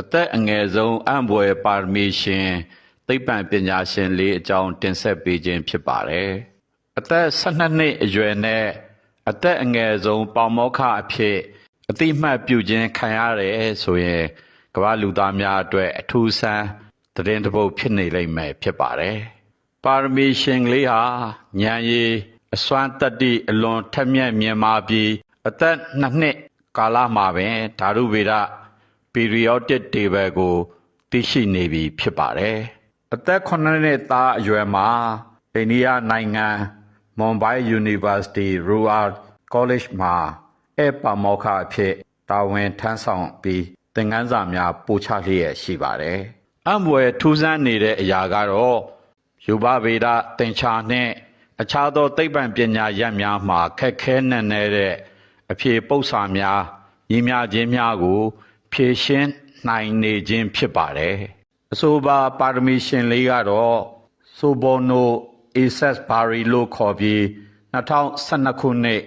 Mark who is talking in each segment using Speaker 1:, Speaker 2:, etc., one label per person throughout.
Speaker 1: အသက်အငယ်ဆုံးအံ့ဘွယ်ပါရမီရှင်သိပ္ပံပညာရှင်လေးအကြောင်းတင်ဆက်ပေးခြင်းဖြစ်ပါတယ်။အသက်12နှစ်အရွယ်နဲ့အသက်အငယ်ဆုံးပေါမောက္ခအဖြစ်အတိမတ်ပြုခြင်းခံရတယ်ဆိုရင်ကမ္ဘာလူသားများအတွက်အထူးဆန်းသတင်းတစ်ပုဒ်ဖြစ်နေလိမ့်မယ်ဖြစ်ပါတယ်။ပါရမီရှင်လေးဟာဉာဏ်ရည်အစွမ်းတတ္တိအလွန်ထက်မြက်မြင်မာပြီးအသက်နှစ်နှစ်ကာလမှာပင်ဓာတုဗေဒ periodic table ကိုသိရှိနေပြီဖြစ်ပါတယ်။အသက်9နှစ်သားအရွယ်မှာအိန္ဒိယနိုင်ငံမွန်ဘိုင်း University Rural College မှာဧည့်ပါမောက္ခအဖြစ်တာဝန်ထမ်းဆောင်ပြီးသင်ခန်းစာများပို့ချလျက်ရှိပါတယ်။အမွယ်ထူးဆန်းနေတဲ့အရာကတော့ယူဘဗေဒသင်္ချာနှင့်အခြားသောသိပ္ပံပညာရပ်များမှာခက်ခဲနက်နဲတဲ့အဖြေပု္ပ္ပစာများညီမျှခြင်းများကို ဖြည့်ရှင်းနိုင်နေခြင်းဖြစ်ပါတယ်။အဆိုပါပါရမီရှင်လေးကတော့ဆိုဘောနိုအေဆက်ဘာရီလို့ခေါ်ပြီး2012ခုနှစ်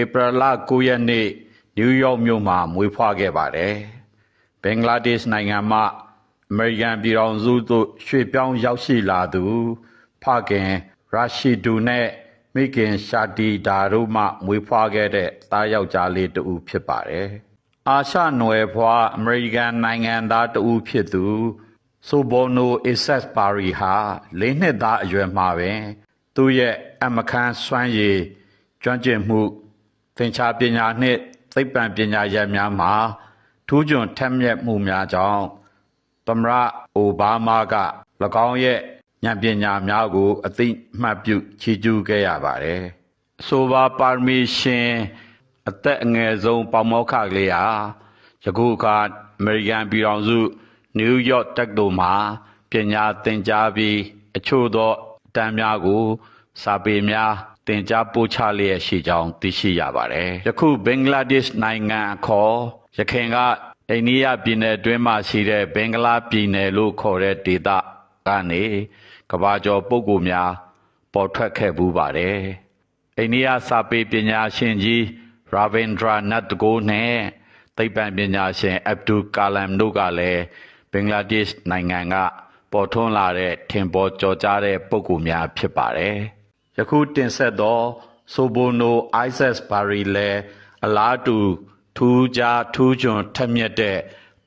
Speaker 1: ဧပြီလ9ရက်နေ့နယူးယောက်မြို့မှာမွေးဖွားခဲ့ပါတယ်။ဘင်္ဂလားဒေ့ရှ်နိုင်ငံမှအမေရိကန်ပြည်ထောင်စုသို့ရွှေ့ပြောင်းရောက်ရှိလာသူ ဖခင်ရာရှိဒူနဲ့မိခင်ရှာတီဒါတို့မှမွေးဖွားခဲ့တဲ့သားယောက်ျားလေးတူဖြစ်ပါတယ်။ အာရှနွယ်ဖွားအမေရိကန်နိုင်ငံသားတူဖြစ်သူဆိုဘောနိုအစ်ဆက်ပါရီဟာလေးနှစ်သားအရွယ်မှာပင်သူ့ရဲ့အမခန်းစွမ်းရည်ကျွမ်းကျင်မှုသင်္ချာပညာနှင့်သိပ္ပံပညာရပ်များမှာထူးချွန်ထက်မြက်မှုများကြောင့်သမရအိုဘားမားက၎င်းရဲ့ဉာဏ်ပညာများကို အသိမှတ်ပြုချီးကျူးခဲ့ရပါတယ်။အဆိုပါပါရမီရှင် အသက်အငယ်ဆုံးပေါမောက္ခကလေးဟာယခုအခါအမေရိကန်ပြည်ထောင်စုနယူးယောက်တက္ကသိုလ်မှာပညာသင်ကြားပြီးအချို့သောအတန်းများကို စာပေများသင်ကြားပို့ချလျက်ရှိကြောင်းသိရှိရပါတယ်။ယခုဘင်္ဂလားဒေ့ရှ်နိုင်ငံအခေါ်ရခိုင်ကအိန္ဒိယပြည်နယ်တွင်းမှာရှိတဲ့ဘင်္ဂလားပြည်နယ်လို့ခေါ်တဲ့ဒေသကနေကဘာကျော်ပုဂ္ဂိုလ်များ ပေါ်ထွက်ခဲ့ပူးပါတယ်။အိန္ဒိယစာပေပညာရှင်ကြီး ရာဗင်ဒရာနတ်တကိုနဲ့သိပ္ပံပညာရှင်အဗ်ဒူကာလမ်တို့ကလည်းဘင်္ဂလားဒေ့ရှ်နိုင်ငံကပေါ်ထွန်းလာတဲ့ထင်ပေါ်ကျော်ကြားတဲ့ပုဂ္ဂိုလ်များဖြစ်ပါတယ်။ယခုတင်ဆက်သောဆိုဘိုနိုအိုက်ဆက်ဘာရီလဲအလားတူထူးခြားထူးချွန်ထက်မြက်တဲ့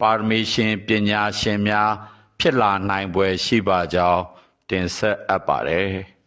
Speaker 1: ပါရမီရှင်ပညာရှင်များ ဖြစ်လာနိုင်ပွဲရှိပါကြောင်းတင်ဆက်အပ်ပါတယ်။